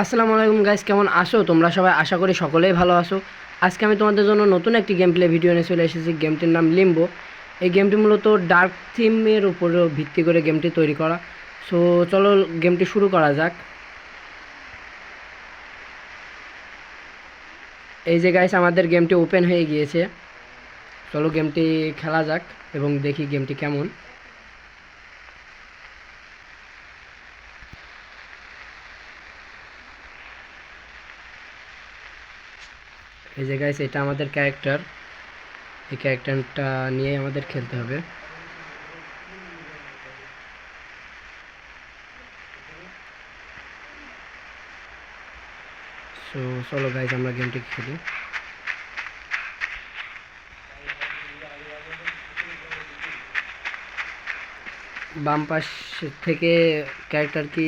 আসসালামু আলাইকুম গাইস কেমন আসো তোমরা সবাই আশা করি সকলেই ভালো আছো। আজকে আমি তোমাদের জন্য নতুন একটি গেম প্লে ভিডিও নিয়ে চলে এসেছি। গেমটির নাম লিম্বো এই গেমটি মূলত ডার্ক থিমের উপর ভিত্তি করে গেমটি তৈরি করা। সো চলো গেমটি শুরু করা যাক। এই যে গাইস আমাদের গেমটি ওপেন হয়ে গিয়েছে। চলো গেমটি খেলা যাক এবং দেখি গেমটি কেমন। এই যে গাইস এটা আমাদের ক্যারেক্টার এই ক্যারেক্টারটা নিয়ে আমাদের খেলতে হবে। সো চলো গাইজ আমরা গেমটি খেলি। বাম পাশ থেকে ক্যারেক্টার কি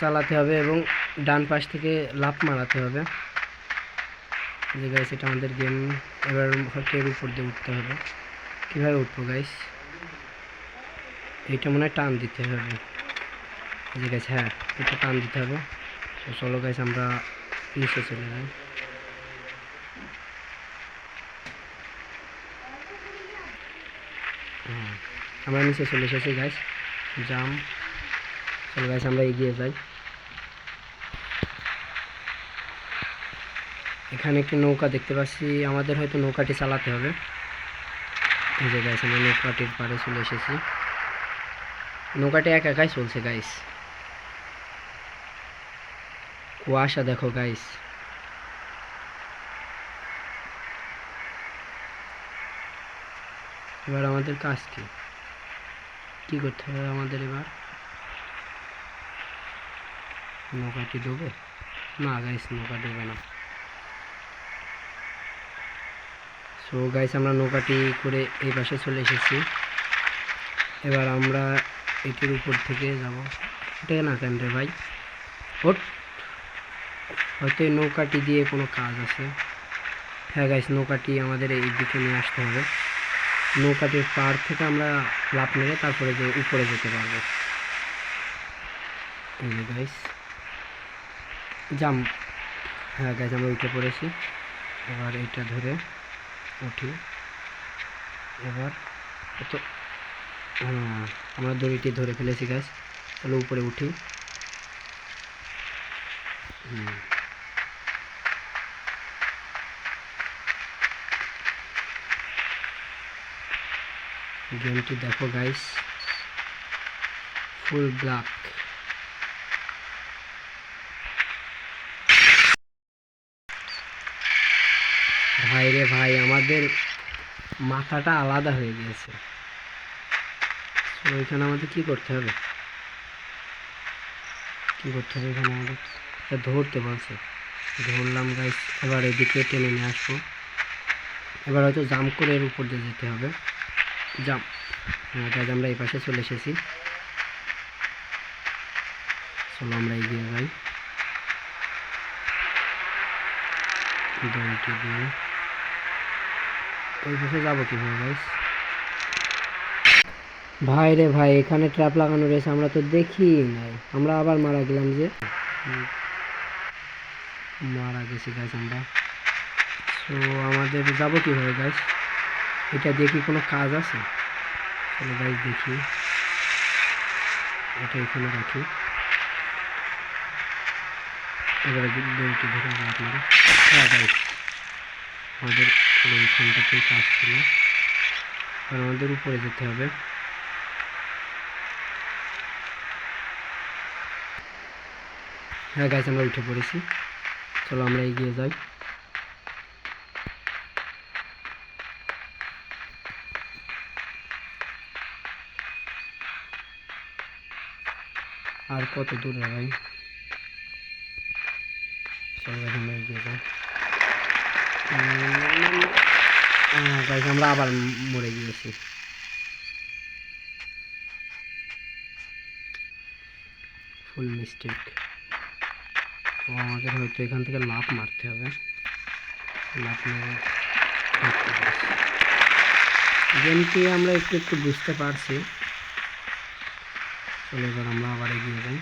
চালাতে হবে এবং ডান পাশ থেকে লাফ মারাতে হবে। যে গাইস এটা আমাদের গেম এবার এর উপর দিয়ে উঠতে হবে। কীভাবে উঠবো গাইস এইটা মনে হয় টান দিতে হবে। যে গাইস হ্যাঁ এটা টান দিতে হবে। তো চলো গাইস আমরা নিচে চলে যাই। আমরা নিচে চলে এসেছি গাইস জাম চলো গাইস আমরা এগিয়ে যাই। এখানে একটি নৌকা দেখতে পাচ্ছি। আমাদের হয়তো নৌকাটি চালাতে হবে। যে গাইস নৌকাটির পাড়ে চলে এসেছি। নৌকাটি একা একাই চলছে গাইস কুয়াশা দেখো গাইস এবার আমাদের কাজ কি? কি করতে হবে আমাদের এবার? নৌকাটি ডুবে? না গাইস নৌকা ডুবে না। সো গাইস আমরা নৌকাটি করে এই পাশে চলে এসেছি। এবার আমরা এটির উপর থেকে যাব। এটা না কেন রে ভাই? ওট, হয়তো নৌকাটি দিয়ে কোনো কাজ আছে। হ্যাঁ গাইস নৌকাটি আমাদের এই দিকে নিয়ে আসতে হবে। নৌকাটির পার থেকে আমরা লাফ মেরে তারপরে যে উপরে যেতে পারব। গাইস জাম হ্যাঁ গাইস আমরা উঠে পড়েছি। এবার এটা ধরে উঠি এবার এত হ্যাঁ আমরা দড়িটি ধরে ফেলেছি গাছ তাহলে উপরে উঠি হুম। গেমটি দেখো গাইস ফুল ব্ল্যাক ভাই রে ভাই, আমাদের মাথাটা আলাদা হয়ে গিয়েছে। তো এখানে আমাদের কি করতে হবে? কি করতে হবে এখানে আমাদের? ধরতে বলছে। ধরলাম গাইস এবার এদিকে টেনে নিয়ে আসব। এবার হয়তো জাম্প করে এর উপর দিয়ে যেতে হবে। জাম্প হ্যাঁ গাইজ আমরা এই পাশে চলে এসেছি। চলো আমরা এগিয়ে যাই। দিয়ে। ওই পাশে গাইস ভাই রে ভাই, এখানে ট্র্যাপ লাগানো রয়েছে আমরা তো দেখি নাই। আমরা আবার মারা গেলাম যে। মারা গেছি গাছ আমরা। তো আমাদের যাব কীভাবে গাছ এটা কি কোনো কাজ আছে? চলো গাছ দেখি। এটা এখানে রাখি। এবারে আপনারা। হ্যাঁ গাইস আমাদের এইখানটাতেই কাজ ছিল আর আমাদের উপরে যেতে হবে। হ্যাঁ গাইস আমরা উঠে পড়েছি। চলো আমরা এগিয়ে যাই। আর কত দূর ভাই? চলো আমরা এগিয়ে যাই। গাইস আমরা আবার মরে গিয়েছি ফুল মিস্টেক তো আমাদের হয়তো এখান থেকে লাভ মারতে হবে লাভ মেরে গেমটি আমরা একটু একটু বুঝতে পারছি চলো এবার আমরা আবার এগিয়ে যাই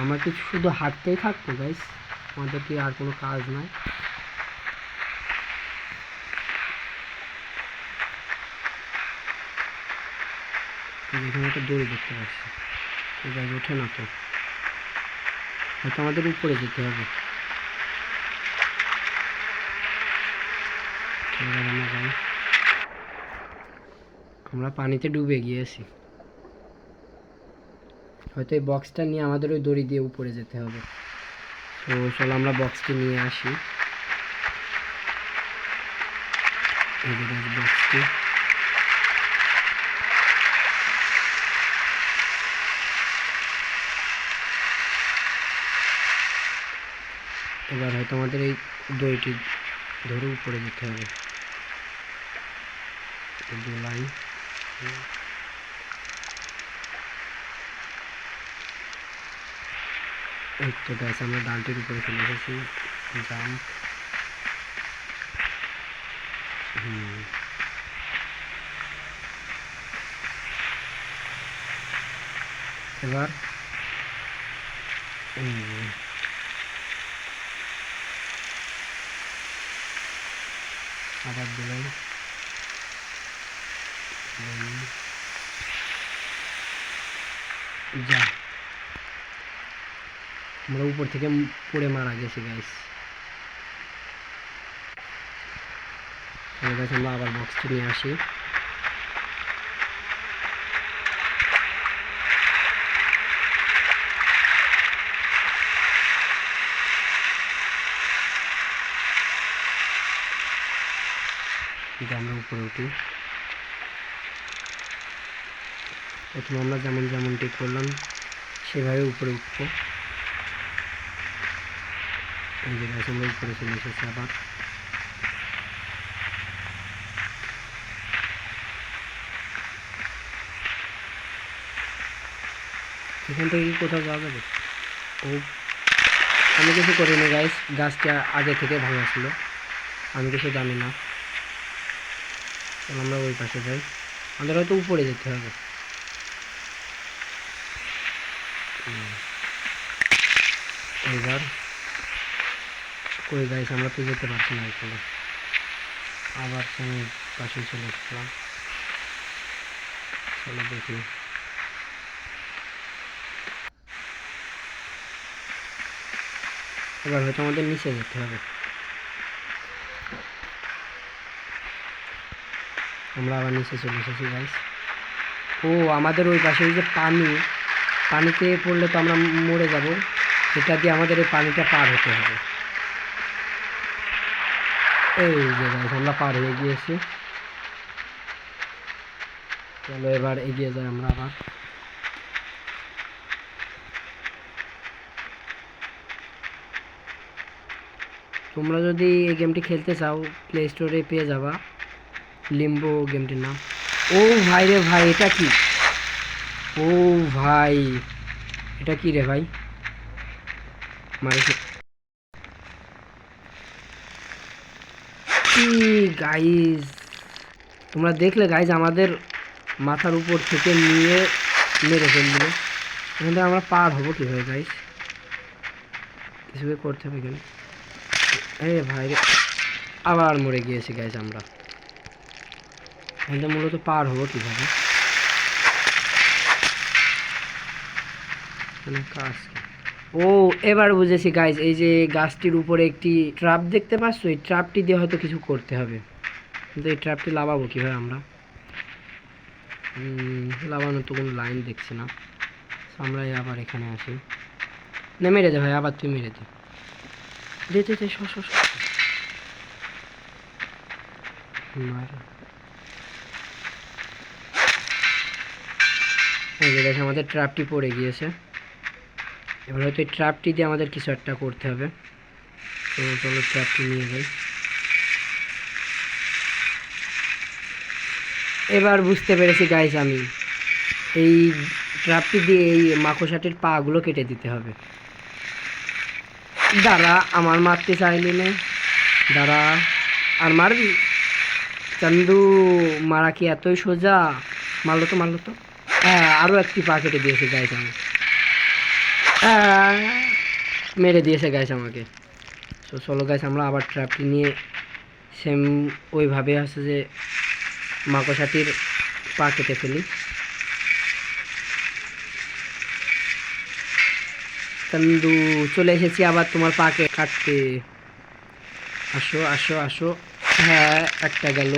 আমরা কি শুধু হাঁটতেই থাকব গাইস আমাদের কি আর কোনো কাজ নাই। এখানে দড়ি দেখতে পাচ্ছি। এই গাছ ওঠে না তো। হয়তো আমাদের উপরে যেতে হবে। আমরা পানিতে ডুবে গিয়েছি। হয়তো এই বক্সটা নিয়ে আমাদের ওই দড়ি দিয়ে উপরে যেতে হবে। তো চলো আমরা বক্সটি নিয়ে আসি। বক্সটি এবার হয়তো আমাদের এই দড়িটি ধরে উপরে যেতে হবে। দু লাইন এই তো গ্যাস আমরা ডালটির উপরে চলে এসেছি জাম্প হুম এবার এই যে। আবার দিলাম যা আমরা উপর থেকে পড়ে মারা গেছি গাইস আমরা আবার বক্সটি নিয়ে আসি। আমরা উপরে উঠি। প্রথমে আমরা যেমন যেমনটি করলাম, সেভাবে উপরে উঠবো। গাছ আমরা উপরে চলে এসেছি আবার এখান থেকে কি কোথাও যাওয়া যাবে ও আমি কিছু করিনি গাইস গাছটা আগে থেকে ভাঙা ছিল আমি কিছু জানি না আমরা ওই পাশে যাই আমাদের হয়তো উপরে যেতে হবে এবার কই গাইস আমরা তো যেতে পারছি না এখানে। আবার আমি পাশে চলে আসলাম। চলো দেখি। এবার হয়তো আমাদের নিচে যেতে হবে। আমরা আবার নিচে চলে এসেছি গাইস ও, আমাদের ওই পাশে ওই যে পানি, পানিতে পড়লে তো আমরা মরে যাব। সেটা দিয়ে আমাদের এই পানিটা পার হতে হবে। এই যে আমরা পার হয়ে গিয়েছি। চলো এবার এগিয়ে যাই আমরা আবার। তোমরা যদি এই গেমটি খেলতে চাও প্লে স্টোরে পেয়ে যাবা। লিম্বো গেমটির নাম। ও ভাই রে ভাই, এটা কি? ও ভাই, এটা কি রে ভাই? মারে কি গাইজ তোমরা দেখলে গাইজ আমাদের মাথার উপর থেকে নিয়ে মেরে ফেলল। এখান থেকে আমরা পার হব কীভাবে গাইজ কিছু করতে হবে এখানে। এ ভাই আবার মরে গিয়েছি গাইজ আমরা। এখান থেকে মূলত পার হব কীভাবে? মানে কাজ? ও, এবার বুঝেছি গাইজ এই যে গাছটির উপরে একটি ট্রাপ দেখতে পাচ্ছ, এই ট্রাপটি দিয়ে হয়তো কিছু করতে হবে। কিন্তু এই ট্রাপটি লাভাবো কীভাবে আমরা? লাভানোর তো কোনো লাইন দেখছি না। আমরা আবার এখানে আসি না, মেরে দে ভাই, আবার তুই মেরে দে। দে আমাদের ট্র্যাপটি পড়ে গিয়েছে। এবার হয়তো এই ট্র্যাপটি দিয়ে আমাদের কিছু একটা করতে হবে। তো চলো ট্র্যাপটি নিয়ে যাই। এবার বুঝতে পেরেছি গাইস আমি এই ট্র্যাপটি দিয়ে এই মাকড়সাটির পাগুলো কেটে দিতে হবে। দাঁড়া আমার মারতে চাইলি না? দাঁড়া আর মারবি? চান্দু মারা কি এতই সোজা? মারলো তো মারলো তো। হ্যাঁ আরও একটি পা কেটে দিয়েছে গাইস আমাকে আহ, মেরে দিয়েছে গাইস আমাকে। তো চলো গাইস আমরা আবার ট্র্যাপটি নিয়ে সেম ওইভাবে আছে যে মাকসাটির পা কেটে ফেলি। চান্দু চলে এসেছি আবার তোমার পাকে কাটতে। আসো আসো আসো। হ্যাঁ একটা গেল।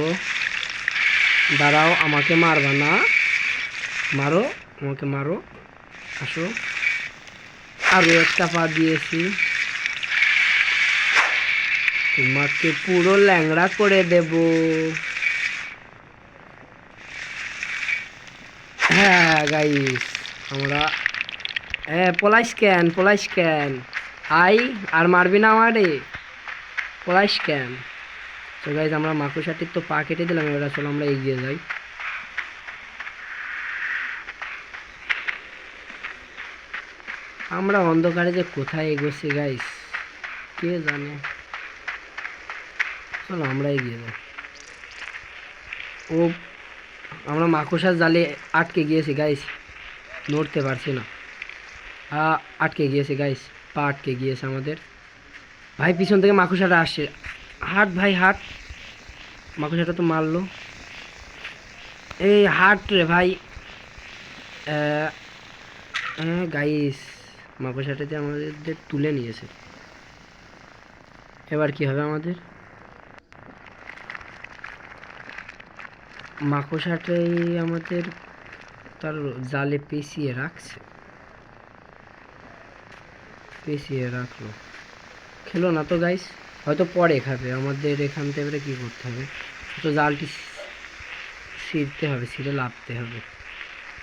দাঁড়াও, আমাকে মারবা না। মারো, আমাকে মারো। আসো। আরও একটা পা দিয়েছি। তোমাকে পুরো ল্যাংড়া করে দেব। হ্যাঁ গাইস আমরা হ্যাঁ পলাইস কেন পলাইস কেন? আই, আর মারবি না আমারে? পলাইস কেন? তো গাইজ আমরা মাকুসাটির তো পা কেটে দিলাম, এবার আসলে আমরা এগিয়ে যাই। আমরা অন্ধকারে যে কোথায় এগোচ্ছি গাইস কে জানে? চলো আমরা এগিয়ে যাই। ও, আমরা মাকুসার জালে আটকে গিয়েছি গাইস নড়তে পারছি না। আটকে গিয়েছে গাইস পা আটকে গিয়েছে আমাদের। ভাই, পিছন থেকে মাকুসাটা আসছে। হাট, ভাই, হাট। মাকুসাটা তো মারলো। এই হাট রে, ভাই। গাইস মাকুসাটাতে আমাদের তুলে নিয়েছে। এবার কি হবে আমাদের? মাকড়সাটাই আমাদের তার জালে পেঁচিয়ে রাখছে। পেঁচিয়ে রাখল। খেলো না তো গাইস হয়তো পরে খাবে। আমাদের এখান থেকে কী করতে হবে? তো জালটি ছিঁড়তে হবে, ছিঁড়ে লাভতে হবে।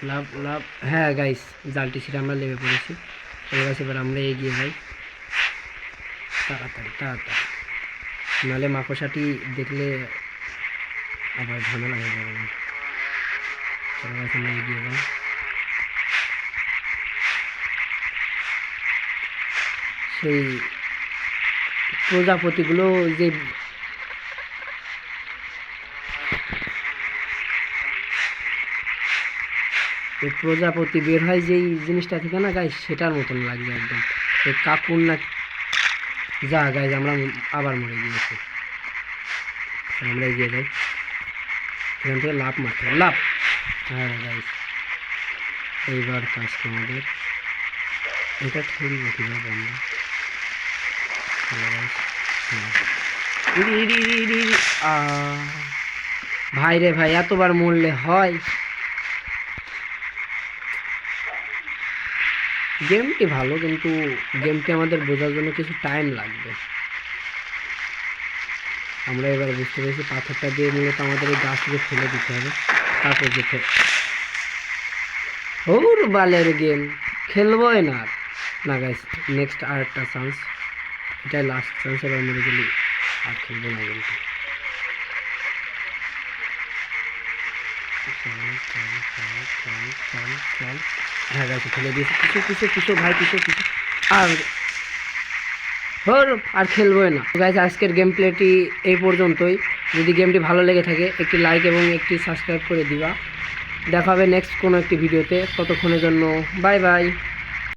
লাভ লাভ হ্যাঁ গাইস জালটি ছিঁড়ে আমরা লেগে পড়েছি। গেছে এবার আমরা এগিয়ে যাই। তাড়াতাড়ি তাড়াতাড়ি। নাহলে মাকড়সাটি দেখলে আবার ঝামেলা হয়ে যাবে। আমরা এগিয়ে যাই। সেই প্রজাপতিগুলো যে এই প্রজাপতি বের হয় যেই জিনিসটা থেকে না গাই সেটার মতন লাগছে একদম। এই কাকুর না যা গাইজ আমরা আবার মরে গিয়েছি। আমরা এগিয়ে যাই। এখান থেকে লাভ মারতে লাভ হ্যাঁ গাইজ এইবার কাজটা আমাদের এটা ঠেলবো কীভাবে আমরা? হ্যাঁ। ভাই রে ভাই, এতবার মরলে হয়। গেমটি ভালো, কিন্তু গেমটি আমাদের বোঝার জন্য কিছু টাইম লাগবে। আমরা এবার বুঝতে পেরেছি পাথরটা দিয়ে মূলত আমাদের এই গাছটিকে ফেলে দিতে হবে। তারপর যেতে ওর বালের গেম খেলবোই না। না গাইস নেক্সট আর একটা চান্স এটাই লাস্ট চান্স এবার মরে গেলি আর খেলব না গেমটা চল চল চল চল চল চল হ্যাঁ কিছু কিছু ভাই কিছু কিছু আর হর আর খেলবোই না। গাইজ আজকের গেম প্লেটি এই পর্যন্তই। যদি গেমটি ভালো লেগে থাকে, একটি লাইক এবং একটি সাবস্ক্রাইব করে দিবা। দেখা হবে নেক্সট কোনো একটি ভিডিওতে ততক্ষণের জন্য বাই বাই